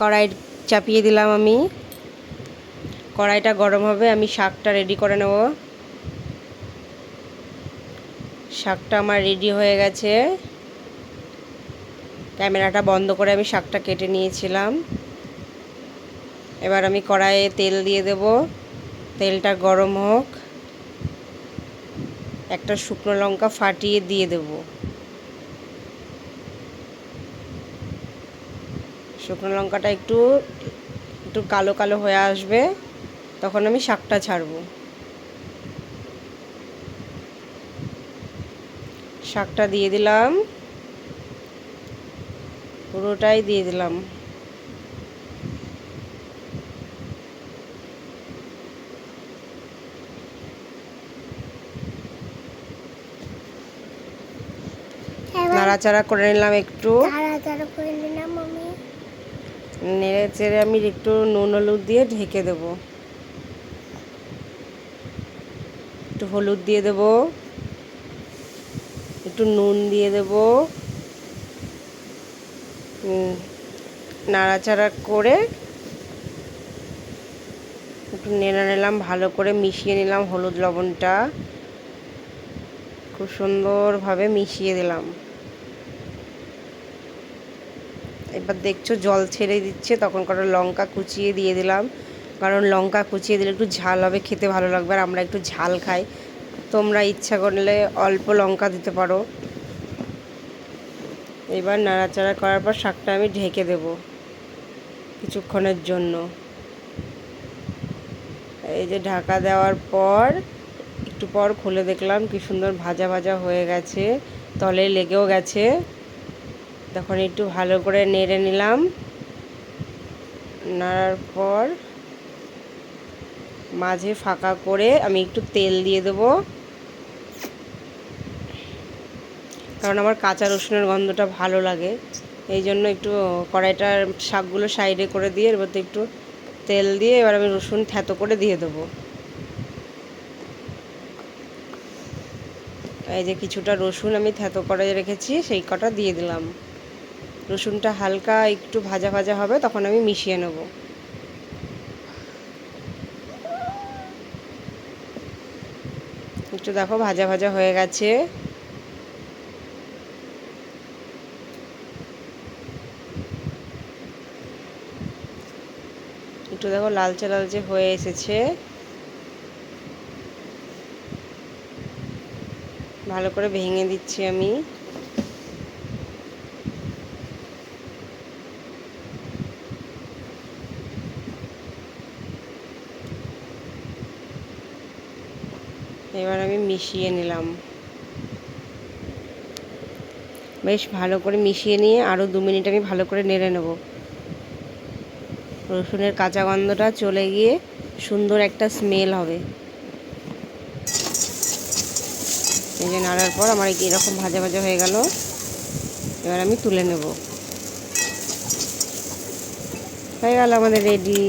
কড়াই চাপিয়ে দিলাম আমি। কড়াইটা গরম হবে, আমি শাকটা রেডি করে নেব। শাকটা আমার রেডি হয়ে গেছে। ক্যামেরাটা বন্ধ করে আমি শাকটা কেটে নিয়েছিলাম। এবার আমি কড়াইয়ে তেল দিয়ে দেব। তেলটা গরম হোক। একটা শুকনো লঙ্কা ফাটিয়ে দিয়ে দেব। শুকনো লঙ্কাটা একটু একটু কালো কালো হয়ে আসবে তখন আমি শাকটা ছাড়বো। শাকটা দিয়ে দিলাম। পুরোটাই দিয়ে দিলাম। নাড়াচাড়া করে নিলাম একটু। তাড়াতাড়ি করে নেড়ে চেড়ে আমি একটু নুন, হলুদ দিয়ে ঢেকে দেব। একটু হলুদ দিয়ে দেব। একটু নুন দিয়ে দেব। নাড়াচাড়া করে একটু নেড়ে নিলাম, ভালো করে মিশিয়ে নিলাম হলুদ লবণটা। খুব সুন্দরভাবে মিশিয়ে দিলাম। এবার দেখছ জল ছেড়ে দিচ্ছে, তখন করে লঙ্কা কুচিয়ে দিয়ে দিলাম। কারণ লঙ্কা কুচিয়ে দিলে একটু ঝাল হবে, খেতে ভালো লাগবে আর আমরা একটু ঝাল খাই। তোমরা ইচ্ছা করলে অল্প লঙ্কা দিতে পারো। এবার নাড়াচাড়া করার পর শাকটা আমি ঢেকে দেব কিছুক্ষণের জন্য। এই যে ঢাকা দেওয়ার পর একটু পর খুলে দেখলাম কি সুন্দর ভাজা ভাজা হয়ে গেছে, তলে লেগেও গেছে। তখন একটু ভালো করে নেড়ে নিলাম। নাড়ার পর মাঝে ফাঁকা করে আমি একটু তেল দিয়ে দেবো। কারণ আমার কাঁচা রসুনের গন্ধটা ভালো লাগে। এই জন্য একটু কড়াইটার শাকগুলো সাইডে করে দিয়ে মধ্যে একটু তেল দিয়ে এবার আমি রসুন থ্যাতো করে দিয়ে দেবো। এই যে কিছুটা রসুন আমি থ্যাতো করে রেখেছি, সেই কটা দিয়ে দিলাম। রসুনটা হালকা একটু ভাজা ভাজা হবে, তখন আমি মিশিয়ে নেব। একটু দেখো, ভাজা ভাজা হয়ে গেছে। একটু দেখো, লালচে লালচে হয়ে এসেছে। ভালো করে ভেঙে দিচ্ছি আমি। এবার আমি মিশিয়ে নিলাম। বেশ ভালো করে মিশিয়ে নিয়ে আরও দু মিনিট আমি ভালো করে নেড়ে নেব। রসুনের কাঁচা গন্ধটা চলে গিয়ে সুন্দর একটা স্মেল হবে। এই যে নাড়ার পর আমার এরকম ভাজা ভাজা হয়ে গেল। এবার আমি তুলে নেব। হয়ে গেল আমাদের রেডি